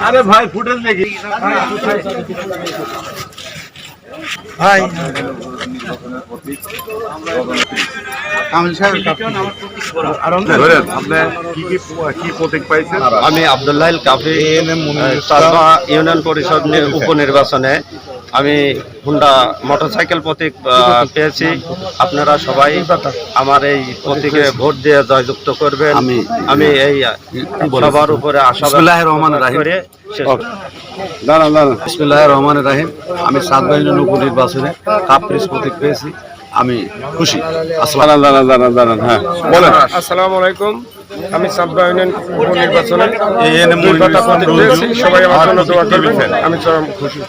আরে ভাই ফুটেজ দেখি। ভাই। কি? কি কি আমি আবদুল্লাহ কাফি ইউনিয়ন পরিষদ উপনির্বাচনে আমি হুন্ডা মোটরসাইকেল প্রতীক আহ, পেয়েছি। আপনারা সবাই আমার এই প্রতীকে ভোট দিয়ে জয়যুক্ত করবেন। আমি আমি এই সবার উপরে আশা বিসমিল্লাহির রহমানির রহিম। দাঁড়ান দাঁড়ান। বিসমিল্লাহ রহমান রাহিম। আমি উপনির্বাচনে কাপ প্রেস প্রতীক পেয়েছি। আমি খুশি। আসসালাম। দাঁড়ান দাঁড়ান দাঁড়ান হ্যাঁ। বলেন। আসসালামু আলাইকুম। আমি সাব্বা ইউনিয়ন উপনির্বাচনে সবাই আমার জন্য দোয়া করবেন। আমি চরম খুশি।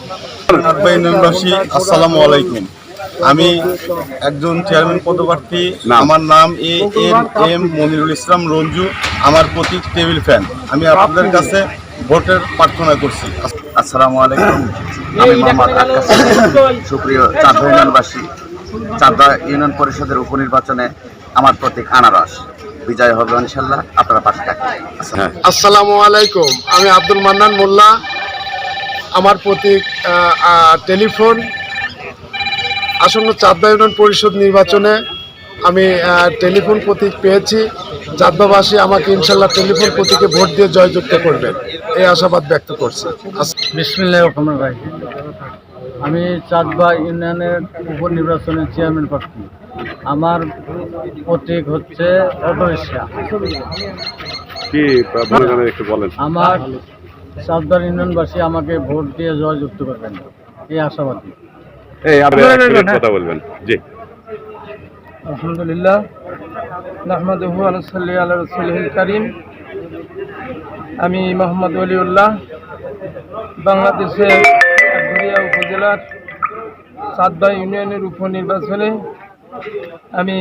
সাব্বা ইউনিয়নবাসী আসসালামু আলাইকুম। আমি একজন চেয়ারম্যান পদপ্রার্থী। আমার নাম A M M Monirul Islam Ranju আমার প্রতীক টেবিল ফ্যান। আমি আপনাদের কাছে ভোটের প্রার্থনা করছি। আসসালামু আলাইকুম। আমি মোহাম্মদ আকাশ সুপ্রিয় চাঁদা ইউনিয়নবাসী চাঁদা ইউনিয়ন পরিষদের উপনির্বাচনে আমার প্রতীক আনারস। বিজয় হবে ইনশাল্লাহ। আপনারা পাশে থাকবেন। হ্যাঁ। আসসালামু আলাইকুম। আমি আব্দুল মান্নান মোল্লা। আমার প্রতীক টেলিফোন। আসন্ন চাঁদা ইউনিয়ন পরিষদ নির্বাচনে আমি টেলিফোন প্রতীক পেয়েছি। চাঁদাবাসী আমাকে ইনশাল্লাহ টেলিফোন প্রতীকে ভোট দিয়ে জয়যুক্ত করবেন। এই আশাবাদ ব্যক্ত করছি। বিসমিল্লাহ রহমান আমি চাঁদবা ইউনিয়নের উপনির্বাচনের চেয়ারম্যান প্রার্থী আমার প্রতীক হচ্ছে অটোরিক্সা। কি একটু বলেন। আমার চাঁদবার ইউনিয়নবাসী আমাকে ভোট দিয়ে জয়যুক্ত করবেন। এই আশাবাদী। এই আপনি কথা বলবেন। জি। আলহামদুলিল্লাহ। নাহমাদুহু আনসাল্লি আল্লাহ রসুলহিল করিম। আমি মোহাম্মদ ওলিউল্লাহ। বাংলাদেশের উপজেলার সাতবা ইউনিয়নের উপনির্বাচনে আমি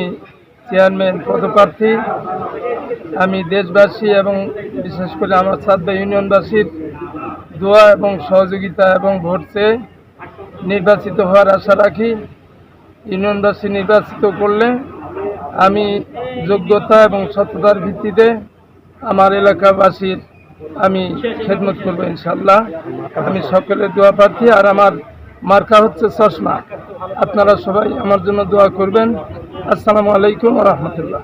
চেয়ারম্যান, পদপ্রার্থী, আমি দেশবাসী এবং বিশেষ করে আমার সাতবা ইউনিয়নবাসীর দোয়া এবং সহযোগিতা এবং ভোট চেয়ে নির্বাচিত হওয়ার আশা রাখি। ইউনিয়নবাসী নির্বাচিত করলে আমি যোগ্যতা এবং সততার ভিত্তিতে আমার এলাকাবাসীর আমি খেদমত করব ইনশাল্লাহ আমি সকলের দোয়া প্রার্থী আর আমার মার্কা হচ্ছে চশমা। আপনারা সবাই আমার জন্য দোয়া করবেন। আসসালামু আলাইকুম রহমতুল্লাহ।